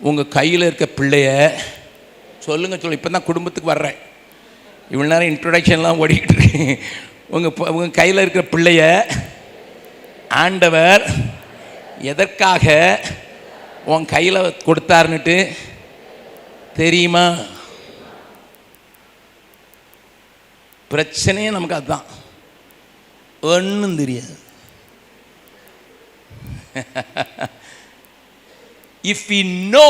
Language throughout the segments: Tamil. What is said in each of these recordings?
உங்கள் கையில் இருக்க பிள்ளைய சொல்லுங்கள் சொல்லு. இப்போ தான் குடும்பத்துக்கு வர்றேன். இவ்வளோ நேரம் இன்ட்ரொடக்ஷன்லாம் ஓடிக்கிட்டு இருக்கேன் உங்கள் உங்கள் கையில் இருக்கிற பிள்ளைய ஆண்டவர் எதற்காக உன் கையில் கொடுத்தாருன்னுட்டு தெரியுமா? பிரச்சனையே நமக்கு அதுதான் ஒன்றும் தெரியாது. if no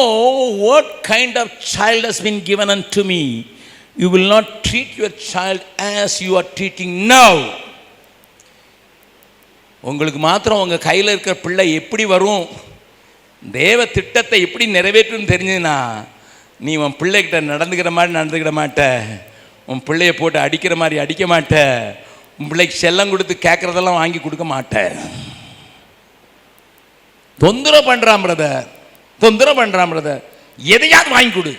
what kind of child has been given and to me you will not treat your child as you are treating now உங்களுக்கு மாத்திரம் உங்கள் கையில் இருக்கிற பிள்ளை எப்படி வரும்? தேவ திட்டத்தை எப்படி நிறைவேற்றுன்னு தெரிஞ்சதுன்னா நீ உன் பிள்ளைகிட்ட நடந்துக்கிற மாதிரி நடந்துக்கிட மாட்ட. உன் பிள்ளைய போட்டு அடிக்கிற மாதிரி அடிக்க மாட்ட. உன் பிள்ளைக்கு செல்லம் கொடுத்து கேட்குறதெல்லாம் வாங்கி கொடுக்க மாட்ட. தொந்தரவு பண்ணுறான் பிரதர் தொந்தரவு பண்ணுறான் பிரதர் எதையாவது வாங்கி கொடு.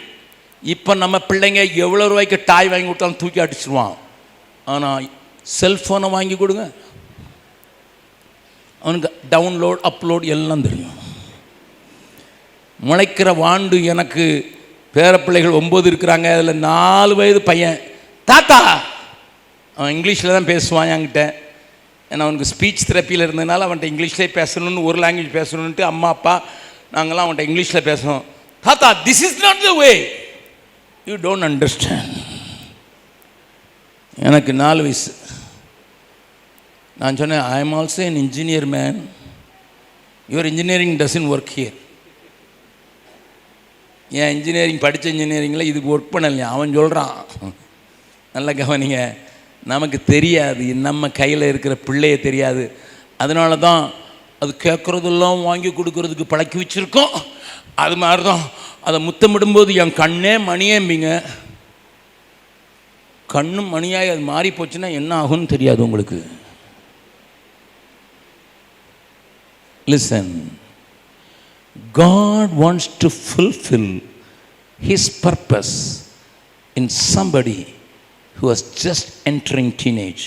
இப்போ நம்ம பிள்ளைங்க எவ்வளோ ரூபாய்க்கு டாய் வாங்கி கொடுத்தாலும் தூக்கி அடிச்சிருவான். ஆனால் செல்ஃபோனை வாங்கி கொடுங்க. அவனுக்கு டவுன்லோட் அப்லோட் எல்லாம் தெரியும். முளைக்கிற வாண்டு எனக்கு பேரப்பிள்ளைகள் ஒம்பது இருக்கிறாங்க அதில் நாலு வயது பையன். தாத்தா! அவன் இங்கிலீஷில் தான் பேசுவான் என்கிட்ட. ஏன்னா அவனுக்கு ஸ்பீச் தெரப்பியில் இருந்ததுனால அவன்கிட்ட இங்கிலீஷ்லேயே பேசணும்னு ஒரு லாங்குவேஜ் பேசணுன்ட்டு அம்மா அப்பா நாங்கள்லாம் அவன்கிட்ட இங்கிலீஷில் பேசுவோம் தாத்தா this is not the way you don't understand எனக்கு நாலு வயசு. நான் சொன்னேன் I am also an engineer man your engineering doesn't work here ஏன் இன்ஜினியரிங் படித்த இன்ஜினியரிங்கில் இதுக்கு ஒர்க் பண்ணலையா? அவன் சொல்கிறான் நல்ல கவனிங்க. நமக்கு தெரியாது. நம்ம கையில் இருக்கிற பிள்ளையை தெரியாது. அதனால தான் அது கேட்குறதெல்லாம் வாங்கி கொடுக்கறதுக்கு பழக்கி வச்சுருக்கோம். அது மாதிரி தான் அதை முத்தமிடும்போது என் கண்ணே மணியேம்பிங்க. கண்ணும் மணியாய் அது மாறி போச்சுன்னா என்ன ஆகும்னு தெரியாது உங்களுக்கு. Listen God wants to fulfill his purpose in somebody who was just entering teenage